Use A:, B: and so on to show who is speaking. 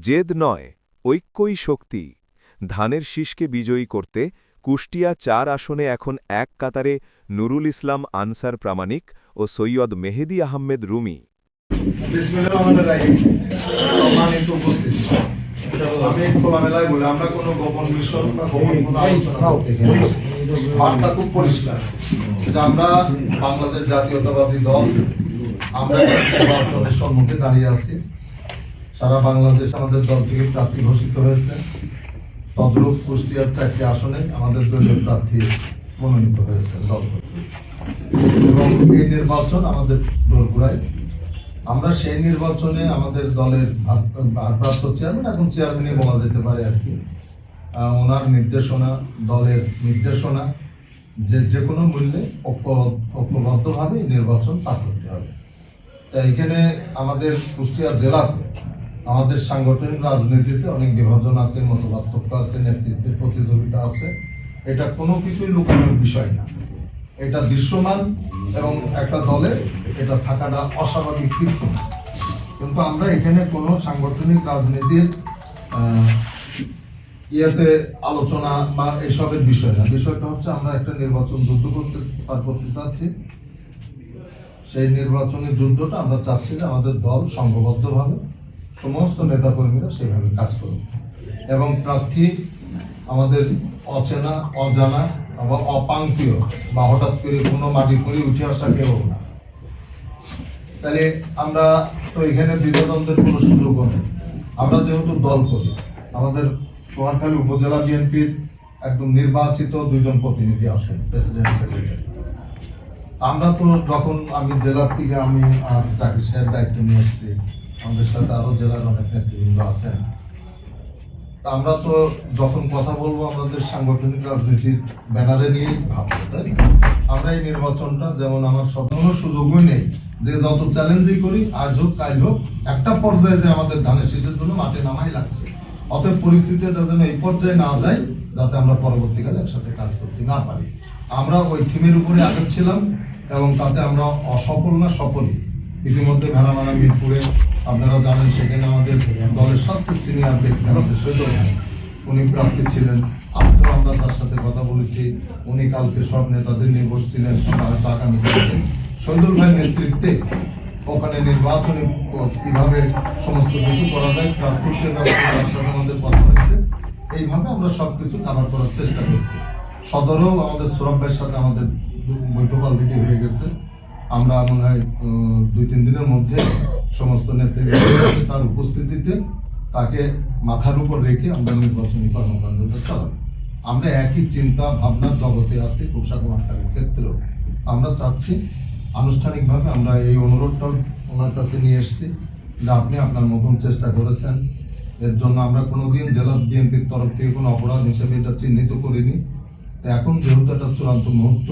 A: জেদ নয় ঐক্যই শক্তি ধানের শীষকে বিজয়ী করতে কুষ্টিয়া চার আসনে এখন এক কাতারে নুরুল ইসলাম আনসার প্রামাণিক ও সৈয়দ মেহেদি আহমেদ রুমি
B: আমি খোলামেলায় বলি আমরা কোনো গোপন মিশন বা গোপন কোনো আলোচনা করতে এখানে আসিনি। বার্তা খুব পরিষ্কার যে আমরা বাংলাদেশ জাতীয়তাবাদী দল আমরা সম্মুখে দাঁড়িয়ে আছি সারা বাংলাদেশ আমাদের দল থেকে প্রার্থী ঘোষিত হয়েছে। তদ্রূপ কুষ্টিয়ার চারটি আসনে আমাদের দলীয় প্রার্থী মনোনীত হয়েছে দল এবং এই নির্বাচন আমাদের দোরগোড়ায়। আমরা সেই নির্বাচনে আমাদের দলের ভার- ভারপ্রাপ্ত চেয়ারম্যান এখন চেয়ারম্যানই বলা যেতে পারে আর কি। ওনার নির্দেশনা, দলের নির্দেশনা, যে যে কোনো মূল্যে ঐক্য- ঐক্যবদ্ধভাবে নির্বাচন পার করতে হবে। তা এখানে আমাদের কুষ্টিয়া জেলাতে আমাদের সাংগঠনিক রাজনীতিতে অনেক বিভাজন আছে মতপার্থক্য আছে, নেতৃত্বের প্রতিযোগিতা আছে। এটা কোনো কিছুই লুকানোর বিষয় না। এটা দৃশ্যমান এবং একটা দলে এটা থাকাটা অস্বাভাবিক কিছু না। কিন্তু আমরা এখানে কোনো সাংগঠনিক রাজনীতির ইয়েতে আলোচনা বা এসবের বিষয় না। বিষয়টা হচ্ছে আমরা একটা নির্বাচন যুদ্ধ করতে, পার করতে চাচ্ছি। সেই নির্বাচনী যুদ্ধটা আমরা চাচ্ছি যে আমাদের দল সংঘবদ্ধভাবে সমস্ত নেতাকর্মীরা সেভাবে কাজ করুন। এবং প্রার্থী আমাদের অচেনা, অজানা বা অপাঙ্কীয় বা হঠাৎ করে কোনো মাটি করে উঠে আসা কেউ না। তাহলে আমরা তো এখানে দ্বিধাদ্বন্দ্বের কোনো সুযোগও নেই। আমরা যেহেতু দল করি, আমাদের নোয়াখালী উপজেলা বিএনপির একদম নির্বাচিত দুইজন প্রতিনিধি আছেন, প্রেসিডেন্ট সেক্রেটারি। আমরা তো যখন আমি জেলার থেকে আমি চাকরি সাহেব দায়িত্ব নিয়ে এসেছি আমাদের সাথে আরও জেলার অনেক নেতৃবৃন্দ আছেন। আমরা তো যখন কথা বলব আমাদের সাংগঠনিক রাজনীতির ব্যানারে নিয়েই ভাববো, তাই আমরা এই নির্বাচনটা যেমন আমার সব কোনো সুযোগই নেই, যে যত চ্যালেঞ্জই করি, আজ হোক, কাল হোক, একটা পর্যায়ে যে আমাদের ধানের শীষের জন্য মাঠে নামাই লাগবে। অতএব পরিস্থিতিটা যেন এই পর্যায়ে না যায়, যাতে আমরা পরবর্তীকালে একসাথে কাজ করতে না পারি। আমরা ওই থিমের উপরে আগেছিলাম এবং তাতে আমরা অসফল না সফলই। ইতিমধ্যে ভেড়ামারা মিরপুরে আপনারা জানেন সেখানে আমাদের দলের সবচেয়ে সিনিয়র ব্যক্তি আমাদের ভাই। উনি প্রার্থী ছিলেন। আজকেও আমরা তার সাথে কথা বলেছি। উনি কালকে সব নেতাদের নিয়ে বসছিলেন আগামী শহীদুল ভাইয়ের নেতৃত্বে ওখানে নির্বাচনী কীভাবে সমস্ত কিছু করা যায়, প্রার্থী সাথে আমাদের কথা হয়েছে। এইভাবে আমরা সবকিছু কাভার করার চেষ্টা করছি। সদরেও আমাদের সৌরভ ভাইয়ের সাথে আমাদের বৈঠক অলরেডি হয়ে গেছে। আমরা মনে হয় দুই, তিন দিনের মধ্যে সমস্ত নেতৃত্ব তার উপস্থিতিতে তাকে মাথার উপর রেখে আমরা নির্বাচনী কর্মকাণ্ডটা চালাবো। আমরা একই চিন্তা ভাবনার জগতে আছি পোশাক মার্কারের ক্ষেত্রেও। আমরা চাচ্ছি, আনুষ্ঠানিকভাবে আমরা এই অনুরোধটাও ওনার কাছে নিয়ে এসেছি যে আপনি আপনার মতন চেষ্টা করেছেন। এর জন্য আমরা কোনোদিন জেলা বিএনপির তরফ থেকে কোনো অপরাধ হিসেবে এটা চিহ্নিত করিনি। তো এখন যেহেতু একটা চূড়ান্ত মুহূর্ত